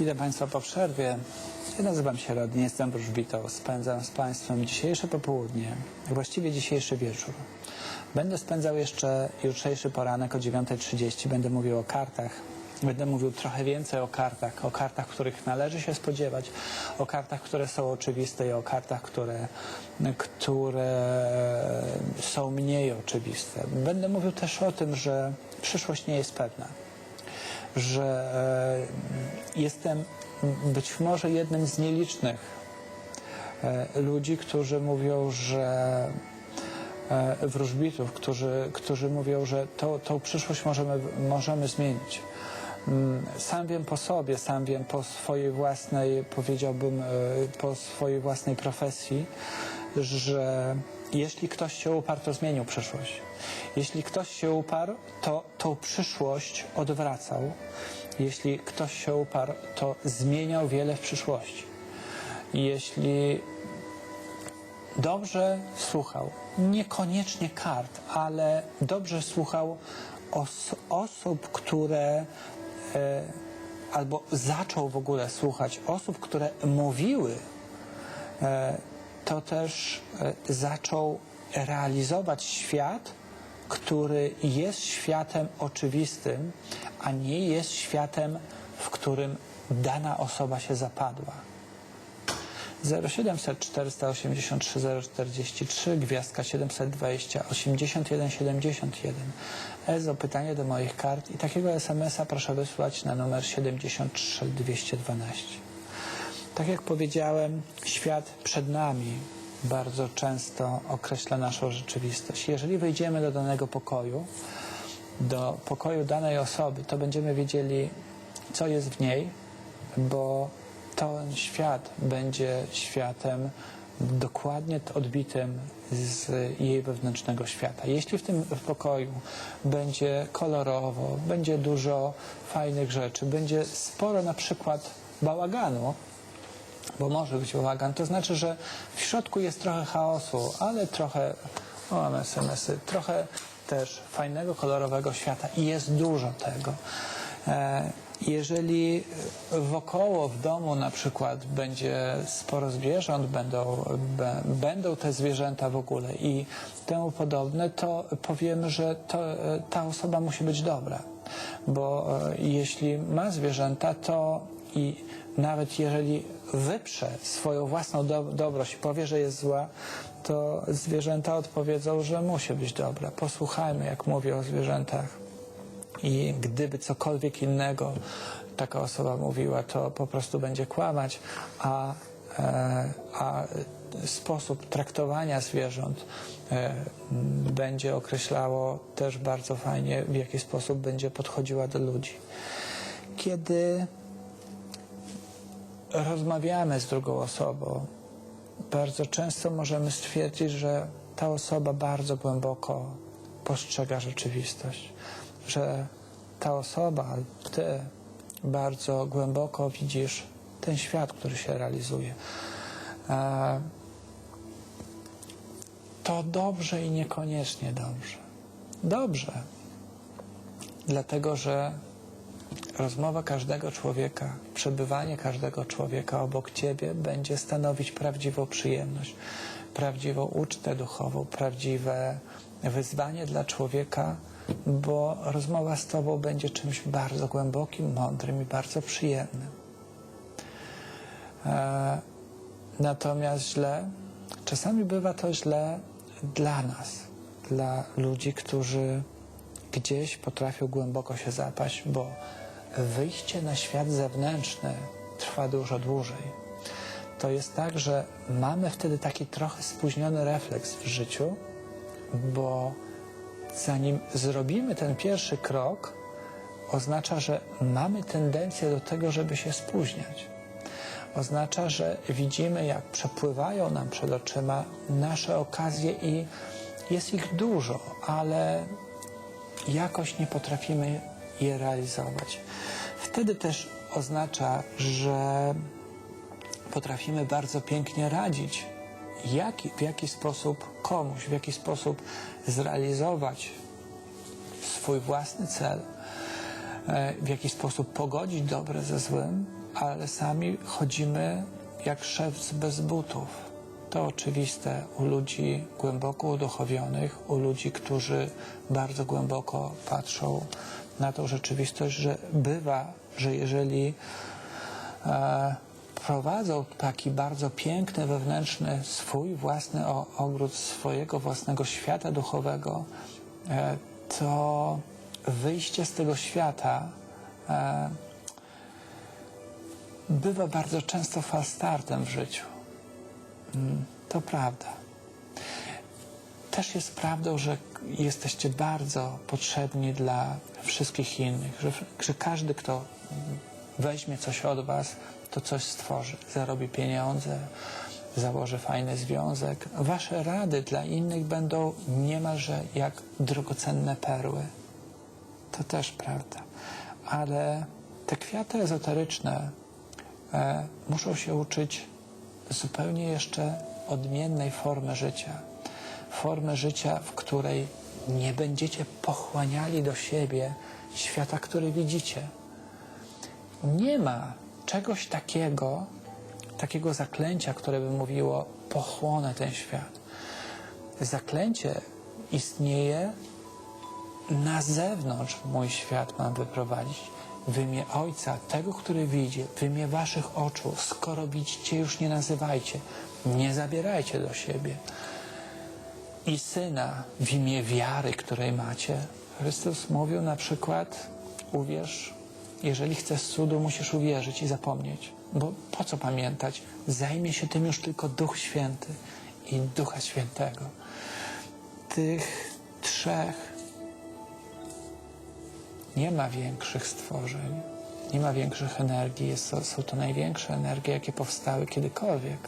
Witam Państwa po przerwie. Ja nazywam się Rodnie, jestem wróżbitą. Spędzam z Państwem dzisiejsze popołudnie, właściwie dzisiejszy wieczór. Będę spędzał jeszcze jutrzejszy poranek o 9.30. Będę mówił o kartach. Będę mówił trochę więcej o kartach, o kartach, których należy się spodziewać, o kartach, które są oczywiste i o kartach, które, które są mniej oczywiste. Będę mówił też o tym, że przyszłość nie jest pewna że e, jestem być może jednym z nielicznych e, ludzi, którzy mówią, że e, wróżbitów, którzy, którzy mówią, że to, tą przyszłość możemy, możemy zmienić. Mm, Sam wiem po sobie, sam wiem po swojej własnej, powiedziałbym, po swojej własnej profesji, że jeśli ktoś się uparł, to zmienił przyszłość. Jeśli ktoś się uparł, to tą przyszłość odwracał. Jeśli ktoś się uparł, to zmieniał wiele w przyszłości. Jeśli dobrze słuchał, niekoniecznie kart, ale dobrze słuchał os- osób, które e, albo zaczął w ogóle słuchać osób, które mówiły, e, to też e, zaczął realizować świat, który jest światem oczywistym, a nie jest światem, w którym dana osoba się zapadła. 0700 483 043, gwiazdka 720 81 71. EZO, pytanie do moich kart i takiego SMS-a proszę wysłać na numer 73 212. Tak jak powiedziałem, świat przed nami bardzo często określa naszą rzeczywistość. Jeżeli wejdziemy do danego pokoju, do pokoju danej osoby, to będziemy wiedzieli, co jest w niej, bo ten świat będzie światem dokładnie odbitym z jej wewnętrznego świata. Jeśli w tym pokoju będzie kolorowo, będzie dużo fajnych rzeczy, będzie sporo na przykład bałaganu, bo może być bałagan, to znaczy, że w środku jest trochę chaosu, ale trochę, o mam SMS-y, trochę też fajnego, kolorowego świata i jest dużo tego. E, jeżeli wokoło w domu na przykład będzie sporo zwierząt, będą, będą te zwierzęta w ogóle i temu podobne, to powiemy, że to, ta osoba musi być dobra. Bo e, jeśli ma zwierzęta, to i nawet jeżeli wyprze swoją własną do, dobroć i powie, że jest zła, to zwierzęta odpowiedzą, że musi być dobra. Posłuchajmy, jak mówię o zwierzętach. I gdyby cokolwiek innego taka osoba mówiła, to po prostu będzie kłamać, a, e, a sposób traktowania zwierząt e, będzie określało też bardzo fajnie, w jaki sposób będzie podchodziła do ludzi. Kiedy rozmawiamy z drugą osobą, bardzo często możemy stwierdzić, że ta osoba bardzo głęboko postrzega rzeczywistość, że ta osoba, ty bardzo głęboko widzisz ten świat, który się realizuje. E, To dobrze i niekoniecznie dobrze. Dobrze, dlatego że rozmowa każdego człowieka, przebywanie każdego człowieka obok ciebie będzie stanowić prawdziwą przyjemność, prawdziwą ucztę duchową, prawdziwe wyzwanie dla człowieka, bo rozmowa z tobą będzie czymś bardzo głębokim, mądrym i bardzo przyjemnym. E, natomiast źle, czasami bywa to źle dla nas, dla ludzi, którzy gdzieś potrafią głęboko się zapaść, bo wyjście na świat zewnętrzny trwa dużo dłużej. To jest tak, że mamy wtedy taki trochę spóźniony refleks w życiu, bo zanim zrobimy ten pierwszy krok, oznacza, że mamy tendencję do tego, żeby się spóźniać. Oznacza, że widzimy, jak przepływają nam przed oczyma nasze okazje i jest ich dużo, ale jakoś nie potrafimy je realizować. Wtedy też oznacza, że potrafimy bardzo pięknie radzić, w jaki sposób komuś, w jaki sposób zrealizować swój własny cel, e, w jaki sposób pogodzić dobre ze złym, ale sami chodzimy jak szewc bez butów. To oczywiste u ludzi głęboko uduchowionych, u ludzi, którzy bardzo głęboko patrzą na tą rzeczywistość, że bywa, że jeżeli e, prowadzą taki bardzo piękny, wewnętrzny, swój własny ogród swojego własnego świata duchowego, e, to wyjście z tego świata e, bywa bardzo często falstartem w życiu. Mm, To prawda. Też jest prawdą, że jesteście bardzo potrzebni dla wszystkich innych, że, że każdy, kto weźmie coś od Was, to coś stworzy, zarobi pieniądze, założy fajny związek. Wasze rady dla innych będą niemalże jak drogocenne perły. To też prawda. Ale te kwiaty ezoteryczne e, muszą się uczyć zupełnie jeszcze odmiennej formy życia. Formy życia, w której nie będziecie pochłaniali do siebie świata, który widzicie. Nie ma czegoś takiego, takiego zaklęcia, które by mówiło pochłonę ten świat. Zaklęcie istnieje na zewnątrz mój świat mam wyprowadzić. W imię Ojca, tego, który widzi, w imię waszych oczu, skoro widzicie, już nie nazywajcie, nie zabierajcie do siebie. I Syna, w imię wiary, której macie. Chrystus mówił na przykład, uwierz, jeżeli chcesz cudu, musisz uwierzyć i zapomnieć. Bo po co pamiętać? Zajmie się tym już tylko Duch Święty i Ducha Świętego. Tych trzech nie ma większych stworzeń, nie ma większych energii. Jest są to największe energie, jakie powstały kiedykolwiek.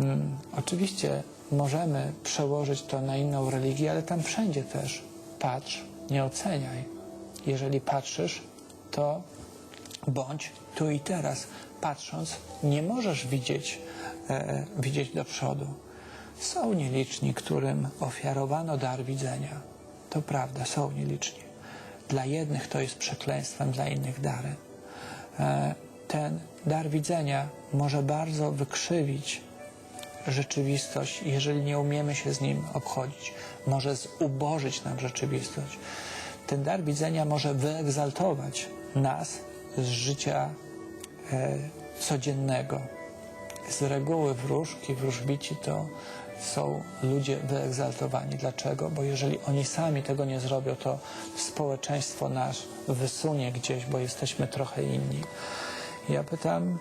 Mm, oczywiście możemy przełożyć to na inną religię, ale tam wszędzie też patrz, nie oceniaj. Jeżeli patrzysz, to bądź tu i teraz. Patrząc, nie możesz widzieć, e, widzieć do przodu. Są nieliczni, którym ofiarowano dar widzenia. To prawda, są nieliczni. Dla jednych to jest przekleństwem, dla innych darem. E, ten dar widzenia może bardzo wykrzywić rzeczywistość, jeżeli nie umiemy się z nim obchodzić. Może zubożyć nam rzeczywistość. Ten dar widzenia może wyegzaltować nas z życia e, codziennego. Z reguły wróżki, wróżbici to są ludzie wyegzaltowani. Dlaczego? Bo jeżeli oni sami tego nie zrobią, to społeczeństwo nas wysunie gdzieś, bo jesteśmy trochę inni. Ja pytam,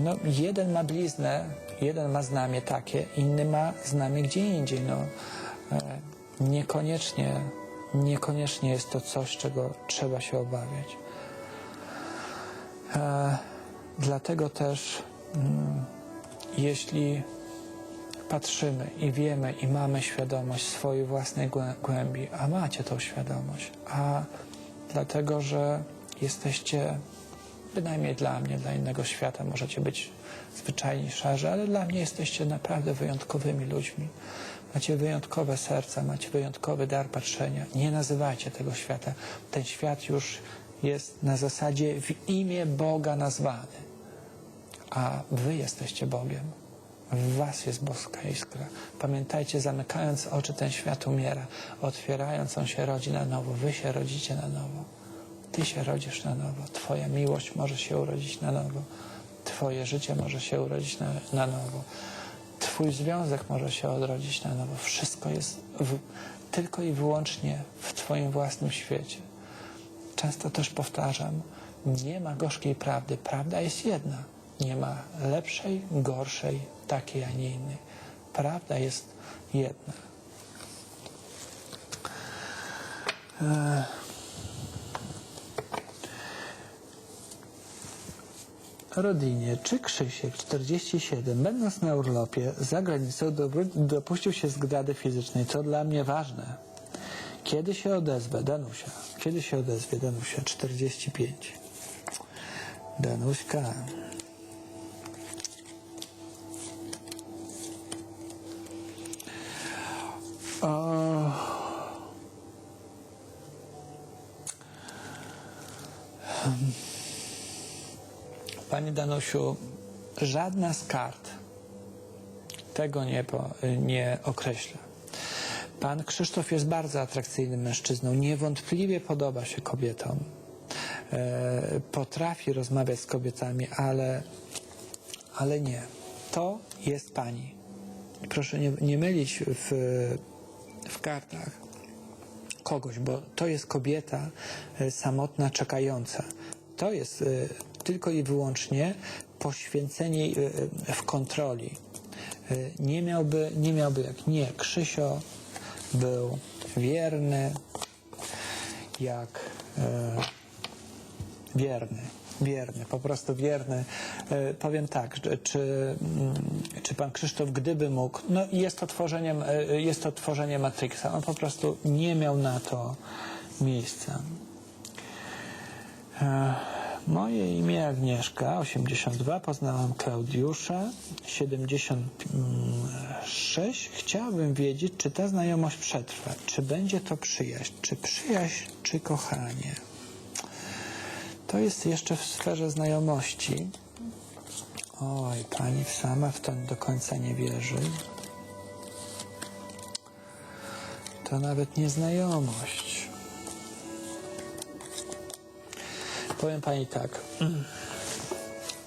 no jeden ma bliznę, jeden ma znamie takie, inny ma znamie gdzie indziej. No, e, niekoniecznie, niekoniecznie jest to coś, czego trzeba się obawiać. E, dlatego też, mm, jeśli patrzymy i wiemy i mamy świadomość swojej własnej głę- głębi, a macie tą świadomość, a dlatego, że jesteście, bynajmniej dla mnie, dla innego świata, możecie być zwyczajni szarzy, ale dla mnie jesteście naprawdę wyjątkowymi ludźmi. Macie wyjątkowe serca, macie wyjątkowy dar patrzenia. Nie nazywajcie tego świata. Ten świat już jest na zasadzie w imię Boga nazwany, a wy jesteście Bogiem. W was jest boska iskra. Pamiętajcie, zamykając oczy, ten świat umiera. Otwierając, on się rodzi na nowo. Wy się rodzicie na nowo. Ty się rodzisz na nowo. Twoja miłość może się urodzić na nowo. Twoje życie może się urodzić na, na nowo. Twój związek może się odrodzić na nowo. Wszystko jest w, tylko i wyłącznie w Twoim własnym świecie. Często też powtarzam, nie ma gorzkiej prawdy. Prawda jest jedna. Nie ma lepszej, gorszej, takiej, a nie innej. Prawda jest jedna. E, Rodinie, czy Krzysiek, 47, będąc na urlopie za granicą, dopuścił się zgrady fizycznej, co dla mnie ważne. Kiedy się odezwę, Danusia? Kiedy się odezwie, Danusia? 45. Danuśka. O... Pani Danusiu, żadna z kart tego nie, po, nie określa. Pan Krzysztof jest bardzo atrakcyjnym mężczyzną, niewątpliwie podoba się kobietom. E, potrafi rozmawiać z kobietami, ale, ale nie. To jest pani. Proszę nie, nie mylić w, w kartach kogoś, bo to jest kobieta e, samotna, czekająca. To jest e, tylko i wyłącznie poświęcenie e, w kontroli. Nie miałby, nie miałby jak nie. Krzysio był wierny, jak wierny, wierny, po prostu wierny. E, powiem tak, czy, mm, czy pan Krzysztof, gdyby mógł, no jest to tworzeniem, e, jest to tworzenie Matrixa, on po prostu nie miał na to miejsca. E, Moje imię Agnieszka, 82, poznałam Klaudiusza, 76. Chciałabym wiedzieć, czy ta znajomość przetrwa, czy będzie to przyjaźń, czy przyjaźń, czy kochanie. To jest jeszcze w sferze znajomości. Oj, pani sama w to do końca nie wierzy. To nawet nie znajomość. Powiem pani tak.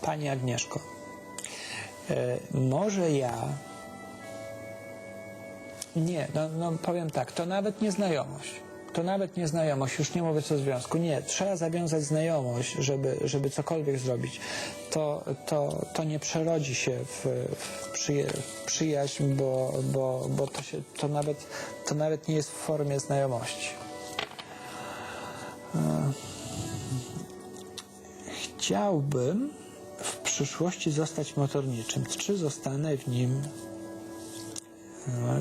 Pani Agnieszko, e, może ja. Nie, no, no powiem tak, to nawet nie znajomość. To nawet nie znajomość, już nie mówię o związku. Nie, trzeba zawiązać znajomość, żeby, żeby cokolwiek zrobić. To, to, to nie przerodzi się w, w, przyja w przyjaźń, bo, bo, bo to, się, to, nawet, to nawet nie jest w formie znajomości. Chciałbym w przyszłości zostać motorniczym. Czy zostanę w nim, e,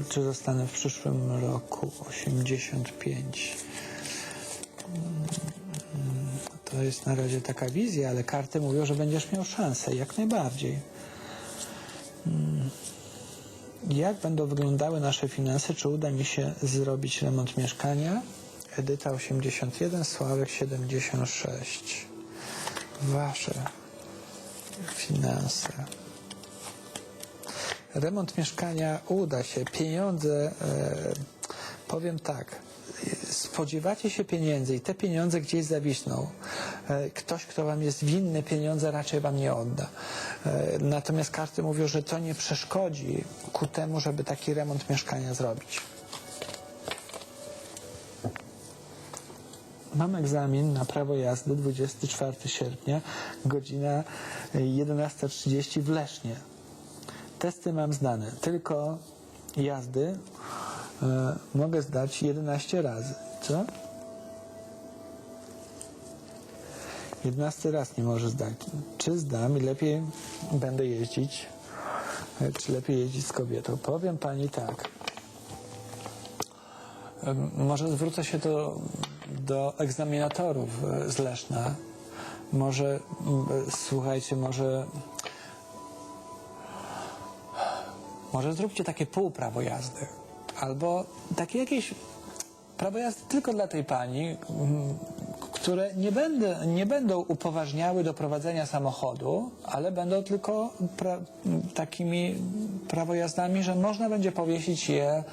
czy zostanę w przyszłym roku 85? Mm, To jest na razie taka wizja, ale karty mówią, że będziesz miał szansę, jak najbardziej. Mm. Jak będą wyglądały nasze finanse? Czy uda mi się zrobić remont mieszkania? Edyta 81, Sławek 76 wasze finanse. Remont mieszkania uda się, pieniądze, e, powiem tak, spodziewacie się pieniędzy i te pieniądze gdzieś zawisną. E, ktoś, kto wam jest winny pieniądze, raczej wam nie odda. E, natomiast karty mówią, że to nie przeszkodzi ku temu, żeby taki remont mieszkania zrobić. Mam egzamin na prawo jazdy 24 sierpnia, godzina 11.30 w Lesznie. Testy mam zdane, tylko jazdy e, mogę zdać 11 razy. Co? 11 raz nie może zdać. Czy zdam i lepiej będę jeździć, e, czy lepiej jeździć z kobietą? Powiem pani tak. Em, Może zwrócę się do, do egzaminatorów e, z Leszna. Może, e, słuchajcie, może. Może zróbcie takie półprawo jazdy. Albo takie jakieś prawo jazdy tylko dla tej pani, m, które nie, będę, nie będą upoważniały do prowadzenia samochodu, ale będą tylko pra, takimi prawojazdami, że można będzie powiesić je